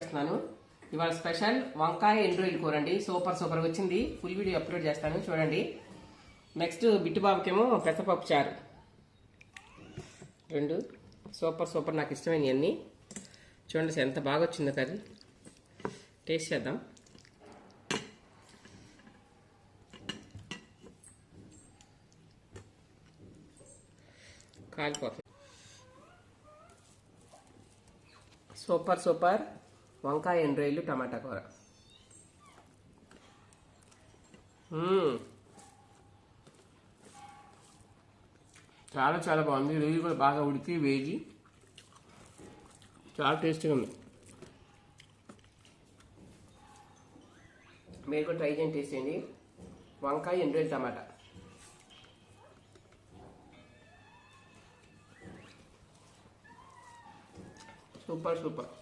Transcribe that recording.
చేస్తున్నాను. ఇవాళ స్పెషల్ వంకాయ ఎండ్రోయిల్ కూర అండి. సూపర్ సూపర్ వచ్చింది. ఫుల్ వీడియో అప్లోడ్ చేస్తాను చూడండి. నెక్స్ట్ బిట్టుబాబుకేమో పెసరపప్పు చారు. రెండు. సూపర్ సూపర్ నాకు ఇష్టమైనవి అన్నీ. చూడండి ఎంత బాగా వచ్చిందో కర్రీ. టేస్ట్ చేద్దాం. కాలిపోతుంది. Super super. వంకాయ ఎండ్రాయిలు టమాటా కూర. చాలా చాలా బాగుంది. రొయ్యలు కూడా బాగా ఉడికి వేగి చాలా టేస్టీగా ఉంది. మీరు కూడా ట్రై చేయండి టేస్ట్ చేయండి. వంకాయ ఎండ్రాయిల్ టమాటా. Super super.